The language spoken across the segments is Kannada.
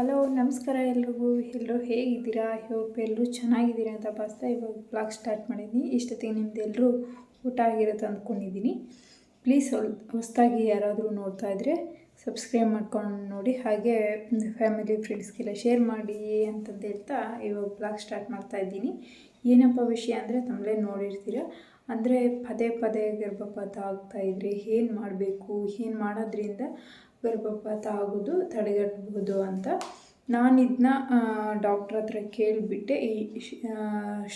ಹಲೋ, ನಮಸ್ಕಾರ ಎಲ್ರಿಗೂ. ಎಲ್ಲರೂ ಹೇಗಿದ್ದೀರಾ? ಹೋಪ್ ಎಲ್ಲರೂ ಚೆನ್ನಾಗಿದ್ದೀರಾ ಅಂತ ಭಾವಿಸ್ತಾ ಇವಾಗ ಬ್ಲಾಗ್ ಸ್ಟಾರ್ಟ್ ಮಾಡಿದ್ದೀನಿ. ಇಷ್ಟೊತ್ತಿಗೆ ನಿಮ್ದು ಎಲ್ಲರೂ ಊಟ ಆಗಿರುತ್ತೆ ಅಂದ್ಕೊಂಡಿದ್ದೀನಿ. ಪ್ಲೀಸ್ ಹೊಸ್ದಾಗಿ ಯಾರಾದರೂ ನೋಡ್ತಾ ಇದ್ದರೆ ಸಬ್ಸ್ಕ್ರೈಬ್ ಮಾಡ್ಕೊಂಡು ನೋಡಿ. ಹಾಗೆ ಫ್ಯಾಮಿಲಿ ಫ್ರೆಂಡ್ಸ್ಗೆಲ್ಲ ಶೇರ್ ಮಾಡಿ ಅಂತಂದು ಹೇಳ್ತಾ ಇವಾಗ ಬ್ಲಾಗ್ ಸ್ಟಾರ್ಟ್ ಮಾಡ್ತಾ ಇದ್ದೀನಿ. ಏನಪ್ಪ ವಿಷಯ ಅಂದರೆ ತಮ್ಮಲೇ ನೋಡಿರ್ತೀರ. ಅಂದರೆ ಪದೇ ಪದೇ ಗರ್ಭಪಾತ ಆಗ್ತಾ ಇದ್ರೆ ಏನು ಮಾಡಬೇಕು? ಏನು ಮಾಡೋದ್ರಿಂದ ಗರ್ಭಪಾತ ಆಗೋದು, ತಡೆಗಟ್ಟಬಹುದು ಅಂತ ನಾನು ಇದನ್ನ ಡಾಕ್ಟ್ರ್ ಹತ್ರ ಕೇಳಿಬಿಟ್ಟೆ, ಈ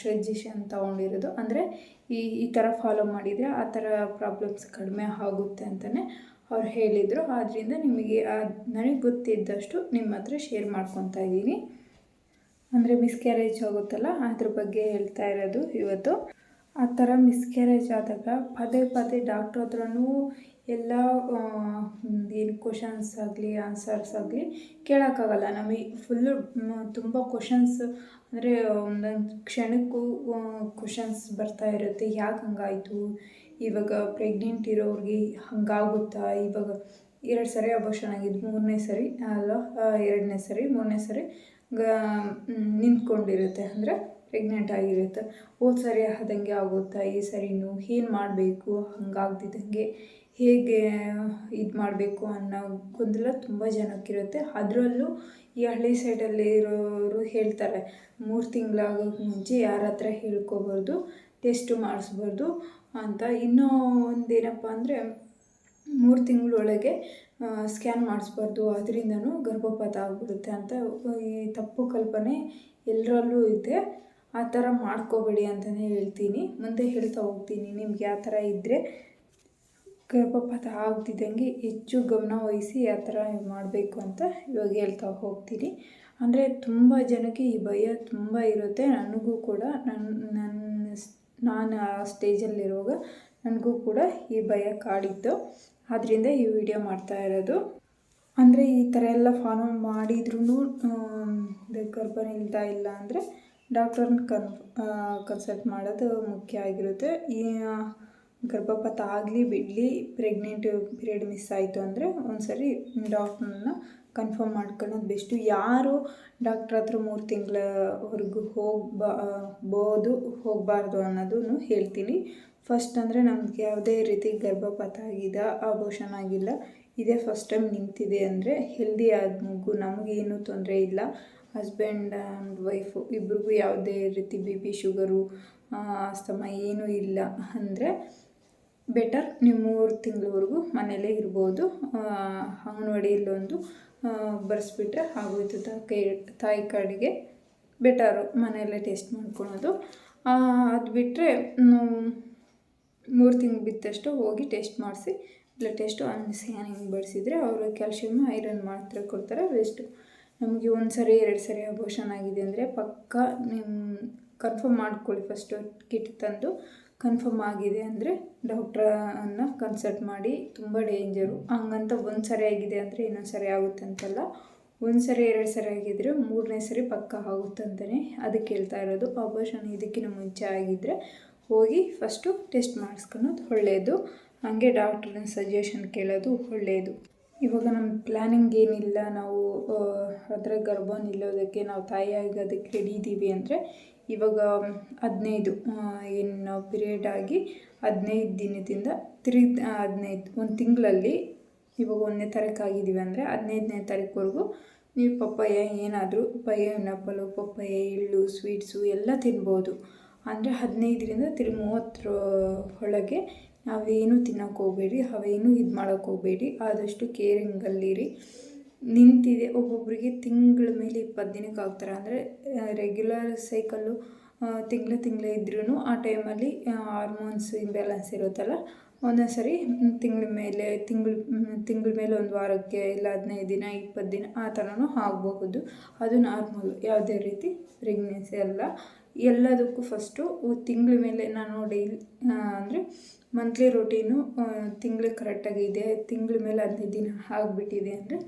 ಸಜೆಷನ್ ತೊಗೊಂಡಿರೋದು. ಅಂದರೆ ಈ ಈ ಥರ ಫಾಲೋ ಮಾಡಿದರೆ ಆ ಥರ ಪ್ರಾಬ್ಲಮ್ಸ್ ಕಡಿಮೆ ಆಗುತ್ತೆ ಅಂತಲೇ ಅವ್ರು ಹೇಳಿದರು. ಆದ್ದರಿಂದ ನಿಮಗೆ ನನಗೆ ಗೊತ್ತಿದ್ದಷ್ಟು ನಿಮ್ಮ ಹತ್ರ ಶೇರ್ ಮಾಡ್ಕೊತಾ ಇದ್ದೀನಿ. ಅಂದರೆ ಮಿಸ್ಕ್ಯಾರೇಜ್ ಆಗುತ್ತಲ್ಲ, ಅದ್ರ ಬಗ್ಗೆ ಹೇಳ್ತಾ ಇರೋದು ಇವತ್ತು. ಆ ಥರ ಮಿಸ್ಕ್ಯಾರೇಜ್ ಆದಾಗ ಪದೇ ಪದೇ ಡಾಕ್ಟ್ರ್ ಹತ್ರನೂ ಎಲ್ಲ ಏನು ಕ್ವಶನ್ಸ್ ಆಗಲಿ ಆನ್ಸರ್ಸ್ ಆಗಲಿ ಕೇಳೋಕ್ಕಾಗಲ್ಲ. ನಮಗೆ ಫುಲ್ಲು ತುಂಬ ಕ್ವಶನ್ಸ್ ಅಂದರೆ, ಒಂದೊಂದು ಕ್ಷಣಕ್ಕೂ ಕ್ವಶನ್ಸ್ ಬರ್ತಾ ಇರುತ್ತೆ. ಯಾಕೆ ಹಂಗಾಯಿತು? ಇವಾಗ ಪ್ರೆಗ್ನೆಂಟ್ ಇರೋರಿಗೆ ಹಂಗಾಗುತ್ತಾ? ಇವಾಗ ಎರಡು ಸರಿ ಅಬೋಷನ್ ಆಗಿದ್ದು ಮೂರನೇ ಸರಿ, ಅಲ್ಲ ಎರಡನೇ ಸರಿ, ಮೂರನೇ ಸರಿ, ಗ ನಿಂತ್ಕೊಂಡಿರುತ್ತೆ. ಅಂದರೆ ಪ್ರೆಗ್ನೆಂಟ್ ಆಗಿರುತ್ತೆ. ಹೋದ ಸರಿ ಆದಂಗೆ ಆಗುತ್ತಾ? ಈ ಸರಿನೂ ಏನು ಮಾಡಬೇಕು? ಹಂಗಾಗ್ದಿದ್ದಂಗೆ ಹೇಗೆ ಇದು ಮಾಡಬೇಕು ಅನ್ನೋ ಗೊಂದಲ ತುಂಬ ಜನಕ್ಕಿರುತ್ತೆ. ಅದರಲ್ಲೂ ಈ ಹಳ್ಳಿ ಸೈಡಲ್ಲಿ ಇರೋರು ಹೇಳ್ತಾರೆ, ಮೂರು ತಿಂಗಳಾಗೋಕ್ಕೆ ಮುಂಚೆ ಯಾರ ಹತ್ರ ಹೇಳ್ಕೋಬಾರ್ದು, ಟೆಸ್ಟು ಮಾಡಿಸ್ಬಾರ್ದು ಅಂತ. ಇನ್ನೂ ಒಂದೇನಪ್ಪ ಅಂದರೆ ಮೂರು ತಿಂಗಳೊಳಗೆ ಸ್ಕ್ಯಾನ್ ಮಾಡಿಸ್ಬಾರ್ದು, ಅದರಿಂದನೂ ಗರ್ಭಪಾತ ಆಗ್ಬಿಡುತ್ತೆ ಅಂತ ಈ ತಪ್ಪು ಕಲ್ಪನೆ ಎಲ್ಲರಲ್ಲೂ ಇದೆ. ಆ ಥರ ಮಾಡ್ಕೋಬೇಡಿ ಅಂತಲೇ ಹೇಳ್ತೀನಿ. ಮುಂದೆ ಹೇಳ್ತಾ ಹೋಗ್ತೀನಿ ನಿಮ್ಗೆ ಯಾವ ಥರ ಇದ್ದರೆ ಗರ್ಭಪಾತ ಆಗ್ತಿದ್ದಂಗೆ ಹೆಚ್ಚು ಗಮನ ವಹಿಸಿ ಆ ಥರ ಮಾಡಬೇಕು ಅಂತ ಇವಾಗ ಹೇಳ್ತಾ ಹೋಗ್ತೀನಿ. ಅಂದರೆ ತುಂಬ ಜನಕ್ಕೆ ಈ ಭಯ ತುಂಬ ಇರುತ್ತೆ. ನನಗೂ ಕೂಡ ನನ್ನ ನನ್ನ ನಾನು ಆ ಸ್ಟೇಜಲ್ಲಿರುವಾಗ ನನಗೂ ಕೂಡ ಈ ಭಯ ಕಾಡಿತ್ತು. ಆದ್ದರಿಂದ ಈ ವಿಡಿಯೋ ಮಾಡ್ತಾ ಇರೋದು. ಅಂದರೆ ಈ ಥರ ಎಲ್ಲ ಫಾಲೋ ಮಾಡಿದ್ರೂ ಗರ್ಭ ನಿಲ್ತಾ ಇಲ್ಲ ಅಂದರೆ ಡಾಕ್ಟ್ರನ್ನ ಕನ್ ಕನ್ಸಲ್ಟ್ ಮಾಡೋದು ಮುಖ್ಯ ಆಗಿರುತ್ತೆ. ಈ ಗರ್ಭಪಾತ ಆಗಲಿ ಬಿಡಲಿ ಪ್ರೆಗ್ನೆಂಟ್ ಪೀರಿಯಡ್ ಮಿಸ್ ಆಯಿತು ಅಂದರೆ ಒಂದು ಸರಿ ಡಾಕ್ಟ್ರನ್ನ ಕನ್ಫರ್ಮ್ ಮಾಡ್ಕೊಳ್ಳೋದು ಬೆಸ್ಟು ಯಾರು ಡಾಕ್ಟ್ರ್ ಹತ್ರ ಮೂರು ತಿಂಗಳವರೆಗೂ ಹೋಗ್ಬೋದು ಹೋಗಬಾರ್ದು ಅನ್ನೋದನ್ನು ಹೇಳ್ತೀನಿ. ಫಸ್ಟ್ ಅಂದರೆ ನಮ್ಗೆ ಯಾವುದೇ ರೀತಿ ಗರ್ಭಪಾತ ಆಗಿದೆ ಆಬೋಷನ್ ಆಗಿಲ್ಲ, ಇದೇ ಫಸ್ಟ್ ಟೈಮ್ ನಿಂತಿದೆ ಅಂದರೆ ಹೆಲ್ದಿ ಆದ ಮಗು, ನಮಗೇನು ತೊಂದರೆ ಇಲ್ಲ. ಹಸ್ಬೆಂಡ್ ಆ್ಯಂಡ್ ವೈಫು ಇಬ್ರಿಗೂ ಯಾವುದೇ ರೀತಿ ಬಿ ಪಿ ಶುಗರು ಅಸ್ತಮ ಏನೂ ಇಲ್ಲ ಅಂದರೆ ಬೆಟರ್ ನೀವು ಮೂರು ತಿಂಗಳವರೆಗೂ ಮನೆಯಲ್ಲೇ ಇರ್ಬೋದು. ಅಂಗನವಾಡಿಯಲ್ಲೊಂದು ಬರೆಸ್ಬಿಟ್ರೆ ಆಗೋಯ್ತು. ತಾಯಿ ತಾಯಿ ಕಾಡಿಗೆ ಬೆಟರು ಮನೆಯಲ್ಲೇ ಟೆಸ್ಟ್ ಮಾಡ್ಕೊಳೋದು. ಅದು ಬಿಟ್ಟರೆ ಮೂರು ತಿಂಗಳು ಬಿತ್ತಷ್ಟು ಹೋಗಿ ಟೆಸ್ಟ್ ಮಾಡಿಸಿ ಬ್ಲಡ್ ಟೆಸ್ಟು ಆಮೇಲೆ ಸ್ಕ್ಯಾನಿಂಗ್ ಬಡಿಸಿದ್ರೆ ಅವರು ಕ್ಯಾಲ್ಶಿಯಮ್ ಐರನ್ ಮಾತ್ರ ಕೊಡ್ತಾರೆ. ವೆಸ್ಟು ನಮಗೆ ಒಂದು ಸರಿ ಎರಡು ಸರಿ ಅಬೋಷನ್ ಆಗಿದೆ ಅಂದರೆ ಪಕ್ಕ ನಿಮ್ಮ ಕನ್ಫರ್ಮ್ ಮಾಡ್ಕೊಳ್ಳಿ ಫಸ್ಟು ಕಿಟ್ ತಂದು. ಕನ್ಫರ್ಮ್ ಆಗಿದೆ ಅಂದರೆ ಡಾಕ್ಟ್ರನ್ನು ಕನ್ಸಲ್ಟ್ ಮಾಡಿ ತುಂಬ ಡೇಂಜರು ಹಂಗಂತ ಒಂದು ಸರಿ ಆಗಿದೆ ಅಂದರೆ ಇನ್ನೊಂದು ಸರಿ ಆಗುತ್ತೆ ಅಂತಲ್ಲ. ಒಂದು ಸರಿ, ಎರಡು ಸರಿ ಆಗಿದ್ದರೆ ಮೂರನೇ ಸರಿ ಪಕ್ಕ ಆಗುತ್ತಂತಲೇ ಅದಕ್ಕೆ ಹೇಳ್ತಾ ಇರೋದು. ಆಪರೇಷನ್ ಇದಕ್ಕಿಂತ ಮುಂಚೆ ಆಗಿದ್ದರೆ ಹೋಗಿ ಫಸ್ಟು ಟೆಸ್ಟ್ ಮಾಡಿಸ್ಕೊಳೋದು ಒಳ್ಳೆಯದು ಹಾಗೆ ಡಾಕ್ಟ್ರನ್ನ ಸಜೆಷನ್ ಕೇಳೋದು ಒಳ್ಳೆಯದು ಇವಾಗ ನಮ್ಮ ಪ್ಲ್ಯಾನಿಂಗ್ ಏನಿಲ್ಲ, ನಾವು ಅದರ ಗರ್ಭ ನಿಲ್ಲೋದಕ್ಕೆ ನಾವು ತಾಯಿಯಾಗಿ ಅದಕ್ಕೆ ರೆಡಿ ಇದ್ದೀವಿ ಅಂದರೆ ಇವಾಗ ಹದಿನೈದು ಏನು ಪಿರಿಯಡ್ ಆಗಿ ಹದಿನೈದು ದಿನದಿಂದ ತ್ರೀ ಹದಿನೈದು, ಒಂದು ತಿಂಗಳಲ್ಲಿ ಇವಾಗ ಒಂದನೇ ತಾರೀಕು ಆಗಿದ್ದೀವಿ ಅಂದರೆ ಹದಿನೈದನೇ ತಾರೀಕುವರೆಗೂ ನೀವು ಪಪ್ಪಾಯ ಏನಾದರೂ ಪೈನಾಪಲು ಪಪ್ಪಾಯ, ಎಳ್ಳು ಸ್ವೀಟ್ಸು ಎಲ್ಲ ತಿನ್ಬೋದು. ಅಂದರೆ ಹದಿನೈದರಿಂದ ತಿರು ಮೂವತ್ತರ ಒಳಗೆ ನಾವೇನು ತಿನ್ನೋಕೆ ಹೋಗಬೇಡಿ, ಅವೇನು ಇದು ಮಾಡೋಕ್ಕೋಗ್ಬೇಡಿ ಆದಷ್ಟು ಕೇರಿಂಗಲ್ಲಿರಿ ನಿಂತಿದೆ. ಒಬ್ಬೊಬ್ಬರಿಗೆ ತಿಂಗಳ ಮೇಲೆ ಇಪ್ಪತ್ತು ದಿನಕ್ಕೆ ಆಗ್ತಾರೆ. ಅಂದರೆ ರೆಗ್ಯುಲರ್ ಸೈಕಲ್ಲು ತಿಂಗಳು ತಿಂಗಳು ಇದ್ರೂ ಆ ಟೈಮಲ್ಲಿ ಹಾರ್ಮೋನ್ಸ್ ಇಂಬ್ಯಾಲೆನ್ಸ್ ಇರುತ್ತಲ್ಲ ಒಂದೊಂದು ಸರಿ ತಿಂಗಳ ಮೇಲೆ, ತಿಂಗಳು, ತಿಂಗಳ ಮೇಲೆ ಒಂದು ವಾರಕ್ಕೆ ಇಲ್ಲ ಹದಿನೈದು ದಿನ, ಇಪ್ಪತ್ತು ದಿನ ಆ ಥರನೂ ಆಗಬಹುದು. ಅದು ನಾರ್ಮಲ್ ಯಾವುದೇ ರೀತಿ ಪ್ರೆಗ್ನೆನ್ಸಿ ಅಲ್ಲ. ಎಲ್ಲದಕ್ಕೂ ಫಸ್ಟು ತಿಂಗಳ ಮೇಲೆ ನಾನು ಡೈಲಿ ಅಂದರೆ ಮಂತ್ಲಿ ರೊಟೀನು ಕರೆಕ್ಟಾಗಿ ಕರೆಕ್ಟಾಗಿದೆ ತಿಂಗಳ ಮೇಲೆ ಹದಿನೈದು ದಿನ ಆಗಿಬಿಟ್ಟಿದೆ ಅಂದರೆ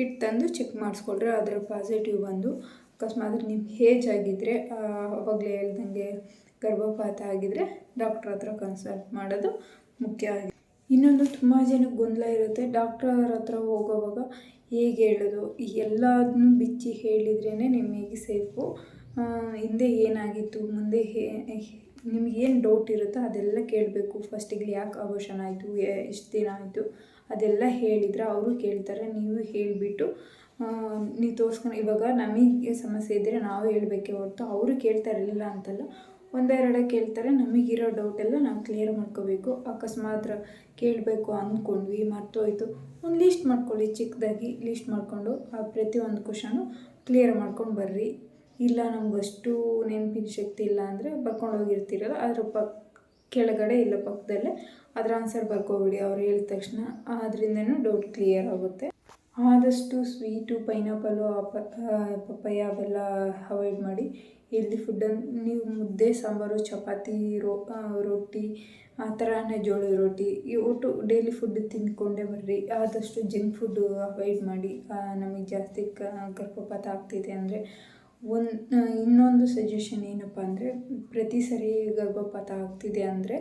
ಕಿಟ್ ತಂದು ಚೆಕ್ ಮಾಡಿಸ್ಕೊಳ್ರಿ ಅದರ ಪಾಸಿಟಿವ್ ಬಂದು. ಅಕಸ್ಮಾತ್ ನಿಮ್ಮ ಹೇಜ್ ಆಗಿದ್ದರೆ ಅವಾಗಲೇ ಹೇಳ್ದಂಗೆ ಗರ್ಭಪಾತ ಆಗಿದ್ದರೆ ಡಾಕ್ಟ್ರ್ ಹತ್ರ ಕನ್ಸಲ್ಟ್ ಮಾಡೋದು ಮುಖ್ಯ ಆಗಿದೆ ಇನ್ನೊಂದು ತುಂಬ ಜನಕ್ಕೆ ಗೊಂದಲ ಇರುತ್ತೆ. ಡಾಕ್ಟರ್ ಹತ್ರ ಹೋಗೋವಾಗ ಹೇಗೆ ಹೇಳೋದು? ಎಲ್ಲದನ್ನೂ ಬಿಚ್ಚಿ ಹೇಳಿದ್ರೇ ನಿಮಗೆ ಸೇಫು ಹಿಂದೆ ಏನಾಗಿತ್ತು? ಮುಂದೆ ಹೇ ನಿಮಗೇನು ಡೌಟ್ ಇರುತ್ತೋ ಅದೆಲ್ಲ ಕೇಳಬೇಕು. ಫಸ್ಟಿಗೆ ಯಾಕೆ ಅಬೋಷನ್ ಆಯಿತು? ಎಷ್ಟು ದಿನ ಆಯಿತು? ಅದೆಲ್ಲ ಹೇಳಿದರೆ ಅವರು ಕೇಳ್ತಾರೆ, ನೀವು ಹೇಳಿಬಿಟ್ಟು ನೀವು ತೋರಿಸ್ಕೊಂಡು, ಇವಾಗ ನಮಗೆ ಸಮಸ್ಯೆ ಇದ್ದರೆ ನಾವು ಹೇಳಬೇಕೇ ಹೊರತು ಅವರು ಕೇಳ್ತಾ ಇರಲಿಲ್ಲ ಅಂತಲ್ಲ, ಒಂದೆರಡೇ ಕೇಳ್ತಾರೆ, ನಮಗಿರೋ ಡೌಟೆಲ್ಲ ನಾವು ಕ್ಲಿಯರ್ ಮಾಡ್ಕೋಬೇಕು. ಅಕಸ್ಮಾತ್ ಕೇಳಬೇಕು ಅಂದ್ಕೊಂಡ್ವಿ ಮರ್ತೋಯ್ತು, ಒಂದು ಲೀಸ್ಟ್ ಮಾಡ್ಕೊಳ್ಳಿ ಚಿಕ್ಕದಾಗಿ ಲೀಸ್ಟ್ ಮಾಡಿಕೊಂಡು, ಆ ಪ್ರತಿಯೊಂದು ಕ್ವಶನು ಕ್ಲಿಯರ್ ಮಾಡ್ಕೊಂಡು ಬರ್ರಿ. ಇಲ್ಲ ನಮಗಷ್ಟು ನೆನಪಿನ ಶಕ್ತಿ ಇಲ್ಲ ಅಂದರೆ ಬರ್ಕೊಂಡು ಹೋಗಿರ್ತೀರಲ್ಲ, ಅದರ ಪಕ್, ಕೆಳಗಡೆ ಇಲ್ಲ ಪಕ್ಕದಲ್ಲೇ ಅದರ ಆನ್ಸರ್ ಬರ್ಕೋಬಿಡಿ, ಅವ್ರು ಹೇಳಿದ ತಕ್ಷಣ. ಅದರಿಂದನೂ ಡೌಟ್ ಕ್ಲಿಯರ್ ಆಗುತ್ತೆ. ಆದಷ್ಟು ಸ್ವೀಟು ಪೈನಾಪಲು ಪಪ್ಪಾಯ ಅವೆಲ್ಲ ಅವಾಯ್ಡ್ ಮಾಡಿ. ಹೆಲ್ದಿ ಫುಡ್ಡನ್ನು ನೀವು ಮುದ್ದೆ, ಸಾಂಬಾರು, ಚಪಾತಿ, ರೋ ರೊಟ್ಟಿ, ಆ ಥರನೇ ಜೋಳದ ರೊಟ್ಟಿ, ಈ ಒಟ್ಟು ಡೈಲಿ ಫುಡ್ ತಿಂದ್ಕೊಂಡೇ ಬರ್ರಿ. ಆದಷ್ಟು ಜಂಕ್ ಫುಡ್ಡು ಅವಾಯ್ಡ್ ಮಾಡಿ. ನಮಗೆ ಜಾಸ್ತಿ ಗರ್ಭಪಾತ ಆಗ್ತಿದೆ ಅಂದರೆ ಒಂದು ಇನ್ನೊಂದು ಸಜೆಷನ್ ಏನಪ್ಪ ಅಂದರೆ, ಪ್ರತಿ ಸರಿ ಗರ್ಭಪಾತ ಆಗ್ತಿದೆ ಅಂದರೆ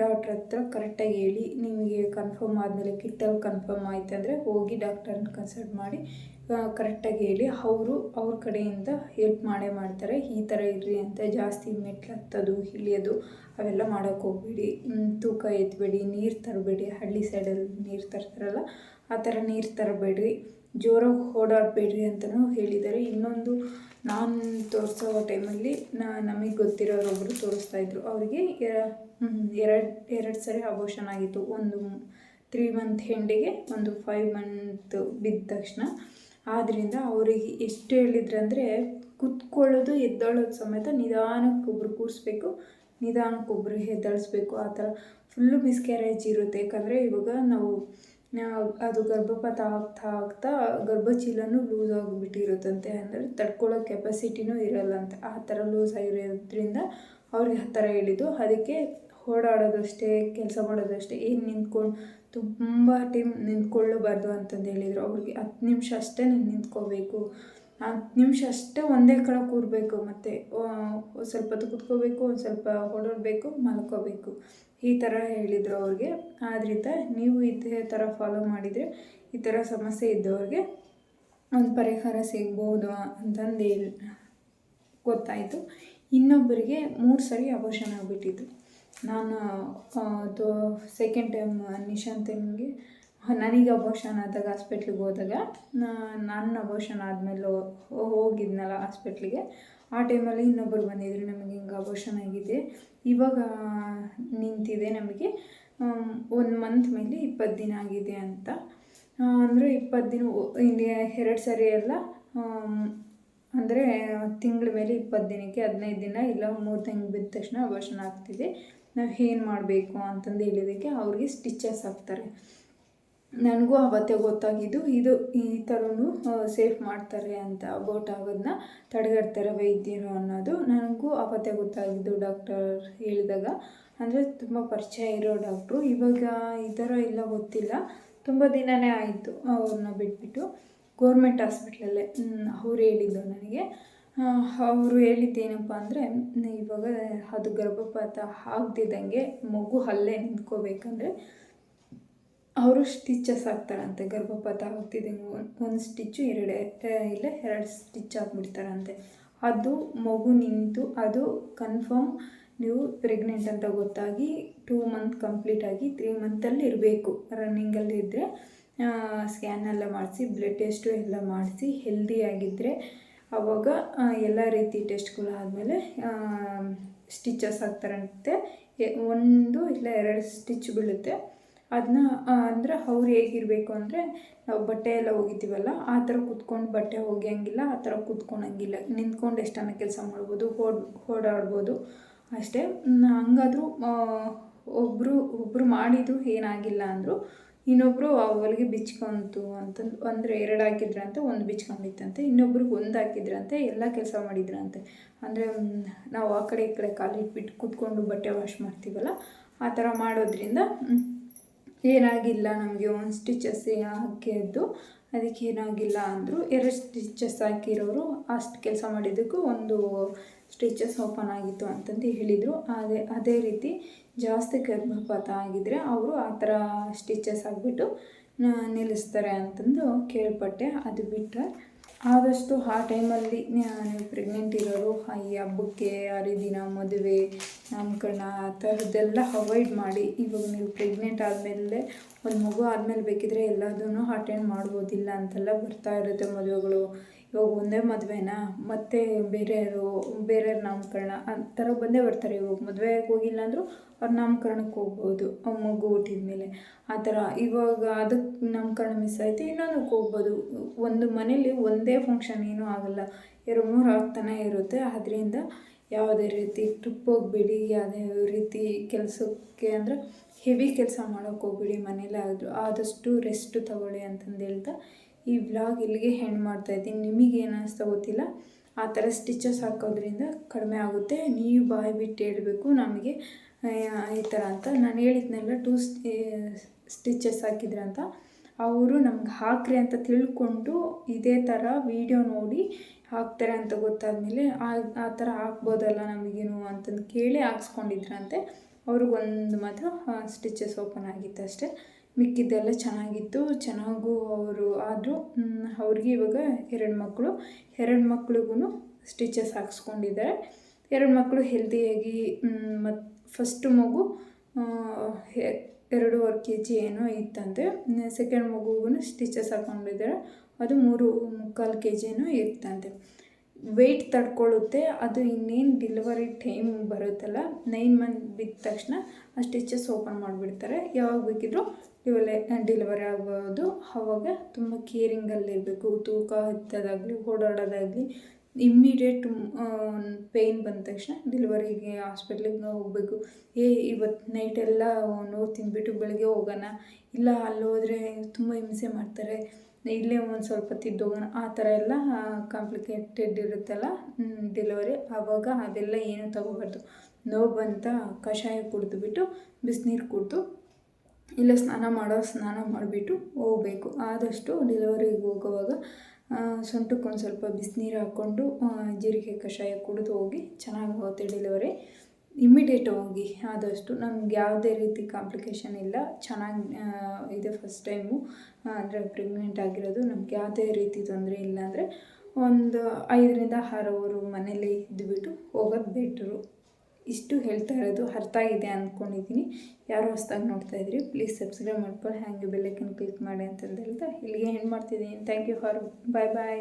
ಡಾಕ್ಟ್ರ್ ಹತ್ರ ಕರೆಕ್ಟಾಗಿ ಹೇಳಿ, ನಿಮಗೆ ಕನ್ಫರ್ಮ್ ಆದಮೇಲೆ ಕಿಟ್ಟಲ್ಲಿ ಕನ್ಫರ್ಮ್ ಆಯ್ತು ಅಂದರೆ ಹೋಗಿ ಡಾಕ್ಟರ್ನ ಕನ್ಸಲ್ಟ್ ಮಾಡಿ ಕರೆಕ್ಟಾಗಿ ಹೇಳಿ ಅವರು ಅವ್ರ ಕಡೆಯಿಂದ ಹೆಲ್ಪ್ ಮಾಡೇ ಮಾಡ್ತಾರೆ. ಈ ಥರ ಇರ್ರಿ ಅಂತ ಜಾಸ್ತಿ ಮೆಟ್ಲು ಹತ್ತೋದು ಇಳಿಯೋದು ಅವೆಲ್ಲ ಮಾಡೋಕ್ಕೆ ಹೋಗ್ಬೇಡಿ. ತೂಕ ಎತ್ತಬೇಡಿ ನೀರು ತರಬೇಡಿ. ಹಳ್ಳಿ ಸೈಡಲ್ಲಿ ನೀರು ತರ್ತಾರಲ್ಲ, ಆ ಥರ ನೀರು ತರಬೇಡ್ರಿ. ಜೋರಾಗಿ ಓಡಾಡಬೇಡ್ರಿ ಅಂತಲೂ ಹೇಳಿದ್ದಾರೆ. ಇನ್ನೊಂದು ನಾನು ತೋರಿಸೋ ಟೈಮಲ್ಲಿ ನಮಗೆ ಗೊತ್ತಿರೋರೊಬ್ಬರು ತೋರಿಸ್ತಾಯಿದ್ರು ಅವರಿಗೆ ಎರಡು ಎರಡು ಸರಿ ಅಬೋಷನ್ ಆಗಿತ್ತು. ಒಂದು ತ್ರೀ ಮಂತ್ ಹೆಂಡಿಗೆ, ಒಂದು ಫೈವ್ ಮಂತ್ ಬಿದ್ದ ತಕ್ಷಣ. ಆದ್ದರಿಂದ ಅವರಿಗೆ ಎಷ್ಟು ಹೇಳಿದ್ರಂದರೆ, ಕುತ್ಕೊಳ್ಳೋದು, ಎದ್ದೊಳೋದು ಸಮೇತ ನಿಧಾನಕ್ಕೆ ಒಬ್ರು ಕೂರಿಸ್ಬೇಕು, ನಿಧಾನಕ್ಕೆ ಒಬ್ಬರು ಎದ್ದಳಿಸ್ಬೇಕು ಆ ಥರ ಫುಲ್ಲು ಮಿಸ್ಕ್ಯಾರೇಜ್ ಇರುತ್ತೆ. ಯಾಕಂದರೆ ಇವಾಗ ನಾವು ಅದು ಗರ್ಭಪಾತ ಆಗ್ತಾ ಆಗ್ತಾ ಗರ್ಭಚೀಲನೂ ಲೂಸ್ ಆಗಿಬಿಟ್ಟಿರುತ್ತಂತೆ. ಅಂದರೆ ತಡ್ಕೊಳ್ಳೋ ಕೆಪಾಸಿಟಿನೂ ಇರಲ್ಲಂತೆ. ಆ ಥರ ಲೂಸ್ ಆಗಿರೋದ್ರಿಂದ ಅವ್ರಿಗೆ ಆ ಥರ ಹೇಳಿದ್ದು. ಅದಕ್ಕೆ ಓಡಾಡೋದಷ್ಟೇ, ಕೆಲಸ ಮಾಡೋದಷ್ಟೇ, ಏನು ನಿಂತ್ಕೊಂಡು ತುಂಬ ಟೈಮ್ ನಿಂತ್ಕೊಳ್ಳಬಾರ್ದು ಅಂತಂದು ಹೇಳಿದರು. ಅವ್ರಿಗೆ ಹತ್ತು ನಿಮಿಷ ಅಷ್ಟೇ ನೀನು ನಿಂತ್ಕೋಬೇಕು. ಹತ್ತು ನಿಮಿಷ ಅಷ್ಟೇ ಒಂದೇ ಕಡೆ ಕೂರಬೇಕು, ಮತ್ತು ಸ್ವಲ್ಪ ಹೊತ್ತು ಕುತ್ಕೋಬೇಕು, ಒಂದು ಸ್ವಲ್ಪ ಓಡಾಡಬೇಕು ಮಲ್ಕೋಬೇಕು. ಈ ಥರ ಹೇಳಿದರು ಅವ್ರಿಗೆ. ಆದ್ದರಿಂದ ನೀವು ಇದೇ ಥರ ಫಾಲೋ ಮಾಡಿದರೆ ಈ ಥರ ಸಮಸ್ಯೆ ಇದ್ದವ್ರಿಗೆ ಒಂದು ಪರಿಹಾರ ಸಿಗ್ಬೋದು ಅಂತಂದು ಹೇಳಿ, ಗೊತ್ತಾಯಿತು. ಇನ್ನೊಬ್ಬರಿಗೆ ಮೂರು ಸರಿ ಅಬೋಷನ್ ಆಗಿಬಿಟ್ಟಿದ್ದು ನಾನು ಸೆಕೆಂಡ್ ಟೈಮ್ ನಿಶಾಂತನಿಗೆ ನನಗೆ ಅಬೋಷನ್ ಆದಾಗ ಹಾಸ್ಪಿಟ್ಲಿಗೆ ಹೋದಾಗ ನನ್ನ ಅಬೋಷನ್ ಆದಮೇಲೆ ಹೋಗಿದ್ನಲ್ಲ ಹಾಸ್ಪಿಟ್ಲಿಗೆ ಆ ಟೈಮಲ್ಲಿ ಇನ್ನೊಬ್ಬರು ಬಂದಿದ್ರು, ನಮಗೆ ಹಿಂಗೆ ಅಬೋಷನ್ ಆಗಿದೆ. ಇವಾಗ ನಿಂತಿದೆ ನಮಗೆ. ಒಂದು ಮಂತ್ ಮೇಲೆ ಇಪ್ಪತ್ತು ದಿನ ಆಗಿದೆ ಅಂತ. ಅಂದರೆ ಇಪ್ಪತ್ತು ದಿನ ಎರಡು ಸರಿ ಎಲ್ಲ ಅಂದರೆ ತಿಂಗಳ ಮೇಲೆ ಇಪ್ಪತ್ತು ದಿನಕ್ಕೆ ಹದಿನೈದು ದಿನ ಇಲ್ಲ ಮೂರು ತಿಂಗಳು ಬಿದ್ದ ತಕ್ಷಣ ಅಬೋಷನ್ ಆಗ್ತಿದೆ. ನಾವು ಏನು ಮಾಡಬೇಕು ಅಂತಂದು ಹೇಳಿದ್ದಕ್ಕೆ ಅವ್ರಿಗೆ ಸ್ಟಿಚಸ್ ಹಾಕ್ತಾರೆ. ನನಗೂ ಆವತ್ತೇ ಗೊತ್ತಾಗಿದ್ದು, ಇದು ಈ ಥರನೂ ಸೇಫ್ ಮಾಡ್ತಾರೆ ಅಂತ ಅಬೌಟ್ ಆಗೋದನ್ನ ತಡೆಗಟ್ತಾರೆ ವೈದ್ಯರು ಅನ್ನೋದು. ನನಗೂ ಆವತ್ತೇ ಗೊತ್ತಾಗಿದ್ದು ಡಾಕ್ಟರ್ ಹೇಳಿದಾಗ. ಅಂದರೆ ತುಂಬ ಪರಿಚಯ ಇರೋ ಡಾಕ್ಟ್ರು ಇವಾಗ ಈ ಥರ ಎಲ್ಲ ಗೊತ್ತಿಲ್ಲ. ತುಂಬ ದಿನವೇ ಆಯಿತು ಅವ್ರನ್ನ ಬಿಟ್ಬಿಟ್ಟು. ಗೋರ್ಮೆಂಟ್ ಹಾಸ್ಪಿಟ್ಲಲ್ಲೇ ಅವ್ರು ಹೇಳಿದ್ದು ನನಗೆ. ಅವರು ಹೇಳಿದ್ದೇನಪ್ಪ ಅಂದರೆ, ಇವಾಗ ಅದು ಗರ್ಭಪಾತ ಆಗದಿದ್ದಂಗೆ ಮಗು ಅಲ್ಲೇ ನಿಂತ್ಕೋಬೇಕಂದ್ರೆ ಅವರು ಸ್ಟಿಚಸ್ ಆಗ್ತಾರಂತೆ ಗರ್ಭಪಾತ ಆಗ್ತಿದ್ದಂಗೆ ಒಂದು ಸ್ಟಿಚ್ಚು ಎರಡು ಇಲ್ಲ ಎರಡು ಸ್ಟಿಚ್ ಆಗಿಬಿಡ್ತಾರಂತೆ ಅದು ಮಗು ನಿಂತು, ಅದು ಕನ್ಫರ್ಮ್ ನೀವು ಪ್ರೆಗ್ನೆಂಟ್ ಅಂತ ಗೊತ್ತಾಗಿ ಟೂ ಮಂತ್ ಕಂಪ್ಲೀಟ್ ಆಗಿ ತ್ರೀ ಮಂತಲ್ಲಿ ಇರಬೇಕು. ರನ್ನಿಂಗಲ್ಲಿ ಇದ್ದರೆ ಸ್ಕ್ಯಾನ್ ಎಲ್ಲ ಮಾಡಿಸಿ ಬ್ಲಡ್ ಟೆಸ್ಟು ಎಲ್ಲ ಮಾಡಿಸಿ ಹೆಲ್ದಿಯಾಗಿದ್ದರೆ ಆವಾಗ ಎಲ್ಲ ರೀತಿ ಟೆಸ್ಟ್ಗಳು ಆದಮೇಲೆ ಸ್ಟಿಚಸ್ ಹಾಕ್ತಾರಂತೆ. ಒಂದು ಇಲ್ಲ ಎರಡು ಸ್ಟಿಚ್ ಬೀಳುತ್ತೆ. ಅದನ್ನ ಅಂದರೆ ಅವ್ರು ಹೇಗಿರಬೇಕು ಅಂದರೆ ನಾವು ಬಟ್ಟೆ ಎಲ್ಲ ಒಗಿತೀವಲ್ಲ, ಆ ಥರ ಕುತ್ಕೊಂಡು ಬಟ್ಟೆ ಒಗೆಯಂಗಿಲ್ಲ, ಆ ಥರ ಕುತ್ಕೊಳಂಗಿಲ್ಲ. ನಿಂತ್ಕೊಂಡು ಎಷ್ಟನ್ನ ಕೆಲಸ ಮಾಡ್ಬೋದು ಓಡ್ ಓಡಾಡ್ಬೋದು, ಅಷ್ಟೇ. ಹಂಗಾದ್ರೂ ಒಬ್ಬರು ಒಬ್ಬರು ಮಾಡಿದ್ರು ಏನಾಗಿಲ್ಲ ಅಂದರು ಇನ್ನೊಬ್ಬರು ಆ ಹೊಲಿಗೆ ಬಿಚ್ಕೊಂತು ಅಂತಂದು ಅಂದರೆ ಎರಡು ಹಾಕಿದ್ರಂತೆ, ಒಂದು ಬಿಚ್ಕೊಂಡಿತ್ತಂತೆ, ಇನ್ನೊಬ್ರಿಗೆ ಒಂದು ಹಾಕಿದ್ರಂತೆ, ಎಲ್ಲ ಕೆಲಸ ಮಾಡಿದ್ರಂತೆ. ಅಂದರೆ ನಾವು ಆ ಕಡೆ ಈ ಕಡೆ ಕಾಲಿಟ್ಬಿಟ್ಟು ಕೂತ್ಕೊಂಡು ಬಟ್ಟೆ ವಾಶ್ ಮಾಡ್ತೀವಲ್ಲ, ಆ ಥರ ಮಾಡೋದ್ರಿಂದ ಏನಾಗಿಲ್ಲ ನಮಗೆ ಒಂದು ಸ್ಟಿಚಸ್ ಹಾಕಿದ್ದು ಅದಕ್ಕೆ ಏನಾಗಿಲ್ಲ ಅಂದರು ಎರಡು ಸ್ಟಿಚಸ್ ಹಾಕಿರೋರು ಅಷ್ಟು ಕೆಲಸ ಮಾಡಿದ್ದಕ್ಕೂ ಒಂದು ಸ್ಟಿಚಸ್ ಓಪನ್ ಆಗಿತ್ತು ಅಂತಂದು ಹೇಳಿದರು. ಅದೇ ಅದೇ ರೀತಿ ಜಾಸ್ತಿ ಗರ್ಭಪಾತ ಆಗಿದ್ದರೆ ಅವರು ಆ ಥರ ಸ್ಟಿಚಸ್ ಆಗಿಬಿಟ್ಟು ನಿಲ್ಲಿಸ್ತಾರೆ ಅಂತಂದು ಕೇಳ್ಪಟ್ಟೆ. ಅದು ಬಿಟ್ಟರೆ ಆದಷ್ಟು ಆ ಟೈಮಲ್ಲಿ ನೀವು ಪ್ರೆಗ್ನೆಂಟ್ ಇರೋರು ಈ ಹಬ್ಬಕ್ಕೆ, ಹರಿದಿನ, ಮದುವೆ, ನಾಮಕರಣ, ಆ ಥರದ್ದೆಲ್ಲ ಅವಾಯ್ಡ್ ಮಾಡಿ. ಇವಾಗ ನೀವು ಪ್ರೆಗ್ನೆಂಟ್ ಆದಮೇಲೆ, ಒಂದು ಮಗು ಆದಮೇಲೆ ಬೇಕಿದ್ರೆ ಎಲ್ಲದನ್ನೂ ಅಟೆಂಡ್ ಮಾಡ್ಬೋದಿಲ್ಲ ಅಂತೆಲ್ಲ ಬರ್ತಾ ಇರುತ್ತೆ ಮದುವೆಗಳು. ಇವಾಗ ಒಂದೇ ಮದುವೆನಾ? ಮತ್ತೆ ಬೇರೆಯವರು, ಬೇರೆಯವ್ರ ನಾಮಕರಣ, ಆ ಥರ ಬಂದೇ ಬರ್ತಾರೆ. ಇವಾಗ ಮದುವೆಗೆ ಹೋಗಿಲ್ಲ ಅಂದರೂ ಅವ್ರ ನಾಮಕರಣಕ್ಕೆ ಹೋಗ್ಬೋದು. ಅವ್ರ ಮಗು ಹುಟ್ಟಿದ ಮೇಲೆ. ಆ ಥರ ಇವಾಗ ಅದಕ್ಕೆ ನಾಮಕರಣ ಮಿಸ್ ಆಯಿತು, ಇನ್ನೊಂದಕ್ಕೆ ಹೋಗ್ಬೋದು. ಒಂದು ಮನೇಲಿ ಒಂದೇ ಫಂಕ್ಷನ್ ಏನೂ ಆಗಲ್ಲ. ಎರಡು ಮೂರು ಆಗ್ತಾನೆ ಇರುತ್ತೆ. ಅದರಿಂದ ಯಾವುದೇ ರೀತಿ ಟ್ರಿಪ್ ಹೋಗ್ಬೇಡಿ. ಯಾವುದೇ ರೀತಿ ಕೆಲಸಕ್ಕೆ ಅಂದರೆ ಹೆವಿ ಕೆಲಸ ಮಾಡೋಕ್ಕೆ ಹೋಗ್ಬೇಡಿ ಮನೇಲಿ ಆದರೂ. ಆದಷ್ಟು ರೆಸ್ಟ್ ತಗೊಳ್ಳಿ ಅಂತಂದು ಹೇಳ್ತಾ ಈ ವ್ಲಾಗ್ ಇಲ್ಲಿಗೆ ಹೆಣ್ಣು ಮಾಡ್ತಾಯಿದ್ದೀನಿ ನಿಮಗೆ ಏನು ಅನಿಸ್ತಾ ಗೊತ್ತಿಲ್ಲ? ಆ ಥರ ಸ್ಟಿಚಸ್ ಹಾಕೋದ್ರಿಂದ ಕಡಿಮೆ ಆಗುತ್ತೆ. ನೀವು ಬಾಯಿ ಬಿಟ್ಟು ಹೇಳಬೇಕು ನಮಗೆ ಈ ಥರ ಅಂತ. ನಾನು ಹೇಳಿದ್ನಲ್ಲ ಟೂ ಸ್ಟಿಚಸ್ ಹಾಕಿದ್ರಂತ ಅವರು ನಮ್ಗೆ ಹಾಕ್ರಿ ಅಂತ ತಿಳ್ಕೊಂಡು ಇದೇ ಥರ ವೀಡಿಯೋ ನೋಡಿ ಹಾಕ್ತಾರೆ ಅಂತ ಗೊತ್ತಾದಮೇಲೆ, ಆ ಆ ಥರ ಹಾಕ್ಬೋದಲ್ಲ ನಮಗೇನು ಅಂತಂದು ಕೇಳಿ ಹಾಕ್ಸ್ಕೊಂಡಿದ್ರಂತೆ. ಅವ್ರಿಗೊಂದು ಮಾತ್ರ ಸ್ಟಿಚಸ್ ಓಪನ್ ಆಗಿತ್ತು ಅಷ್ಟೇ. ಮಿಕ್ಕಿದ್ದೆಲ್ಲ ಚೆನ್ನಾಗಿತ್ತು, ಚೆನ್ನಾಗೂ ಅವರು ಆದರೂ ಅವ್ರಿಗೆ ಇವಾಗ ಎರಡು ಮಕ್ಕಳು. ಎರಡು ಮಕ್ಳಿಗೂ ಸ್ಟಿಚಸ್ ಹಾಕ್ಸ್ಕೊಂಡಿದ್ದಾರೆ. ಎರಡು ಮಕ್ಕಳು ಹೆಲ್ದಿಯಾಗಿ ಮತ್ತು ಫಸ್ಟು ಮಗು ಎರಡೂವರೆ ಕೆ ಜಿ ಏನೋ ಇತ್ತಂತೆ. ಸೆಕೆಂಡ್ ಮಗುಗೂ ಸ್ಟಿಚಸ್ ಹಾಕ್ಕೊಂಡಿದ್ದಾರೆ ಅದು ಮೂರು, ಮುಕ್ಕಾಲು ಕೆ ಜಿನೂ ಇತ್ತಂತೆ. ವೆಯ್ಟ್ ತಡ್ಕೊಳ್ಳುತ್ತೆ, ಅದು ಇನ್ನೇನು ಡಿಲಿವರಿ ಟೈಮ್ ಬರುತ್ತಲ್ಲ ನೈನ್ ಮಂತ್ ಬಿದ್ದ ತಕ್ಷಣ ಆ ಸ್ಟಿಚಸ್ ಓಪನ್ ಮಾಡಿಬಿಡ್ತಾರೆ. ಯಾವಾಗ ಬೇಕಿದ್ರೂ ಡಿವಲೆ ಡಿಲಿವರಿ ಆಗ್ಬೋದು. ಅವಾಗ ತುಂಬ ಕೇರಿಂಗಲ್ಲಿರಬೇಕು ತೂಕ ಹತ್ತೋದಾಗಲಿ, ಓಡಾಡೋದಾಗಲಿ ಇಮ್ಮಿಡಿಯೇಟ್ ಪೇಯ್ನ್ ಬಂದ ತಕ್ಷಣ ಡಿಲಿವರಿಗೆ ಹಾಸ್ಪಿಟ್ಲಿಗೆ ಹೋಗಬೇಕು. ಏ ಇವತ್ತು ನೈಟೆಲ್ಲ ನೋವು ತಿಂದ್ಬಿಟ್ಟು ಬೆಳಗ್ಗೆ ಹೋಗೋಣ. ಇಲ್ಲ, ಅಲ್ಲಿ ಹೋದರೆ ತುಂಬ ಹಿಂಸೆ ಮಾಡ್ತಾರೆ. ಇಲ್ಲೇ ಒಂದು ಸ್ವಲ್ಪ ತಿದ್ದೋಗೋಣ ಆ ಥರ ಎಲ್ಲ ಕಾಂಪ್ಲಿಕೇಟೆಡ್ ಇರುತ್ತಲ್ಲ ಡೆಲಿವರಿ ಆವಾಗ ಅದೆಲ್ಲ ಏನೂ ತಗೋಬಾರ್ದು. ನೋವು ಬಂತ ಕಷಾಯ ಕುಡಿದ್ಬಿಟ್ಟು ಬಿಸಿನೀರು ಕುಡಿದು ಇಲ್ಲ ಸ್ನಾನ ಮಾಡೋ ಸ್ನಾನ ಮಾಡಿಬಿಟ್ಟು ಹೋಗಬೇಕು. ಆದಷ್ಟು ಡೆಲಿವರಿಗೆ ಹೋಗುವಾಗ ಸೊಂಟಕ್ಕೊಂದು ಸ್ವಲ್ಪ ಬಿಸಿನೀರು ಹಾಕ್ಕೊಂಡು ಜೀರಿಗೆ ಕಷಾಯ ಕುಡಿದು ಹೋಗಿ ಚೆನ್ನಾಗಾಗುತ್ತೆ ಡೆಲಿವರಿ ಇಮ್ಮಿಡಿಯೇಟ್ ಹೋಗಿ ಆದಷ್ಟು. ನಮ್ಗೆ ಯಾವುದೇ ರೀತಿ ಕಾಂಪ್ಲಿಕೇಶನ್ ಇಲ್ಲ. ಚೆನ್ನಾಗಿ ಇದೆ ಫಸ್ಟ್ ಟೈಮು ಅಂದರೆ ಪ್ರೆಗ್ನೆಂಟ್ ಆಗಿರೋದು. ನಮ್ಗೆ ಯಾವುದೇ ರೀತಿ ತೊಂದರೆ ಇಲ್ಲ ಅಂದರೆ ಒಂದು ಐದರಿಂದ ಆರು ಅವರು ಮನೇಲಿ ಇದ್ದುಬಿಟ್ಟು ಹೋಗೋದು ಬೆಟ್ರು ಇಷ್ಟು ಹೇಳ್ತಾ ಇರೋದು ಅರ್ಥ ಆಗಿದೆ ಅಂದ್ಕೊಂಡಿದ್ದೀನಿ ಯಾರು ಹೊಸ್ದಾಗಿ ನೋಡ್ತಾ ಇದ್ರಿ ಪ್ಲೀಸ್ ಸಬ್ಸ್ಕ್ರೈಬ್ ಮಾಡ್ಕೊಂಡು ಹಾಗೆ ಬೆಲ್ಲೈಕನ್ ಕ್ಲಿಕ್ ಮಾಡಿ ಅಂತಂದು ಹೇಳ್ತಾ ಇಲ್ಲಿಗೆ ಹೆಣ್ಣು ಮಾಡ್ತಿದ್ದೀನಿ. Thank you for bye bye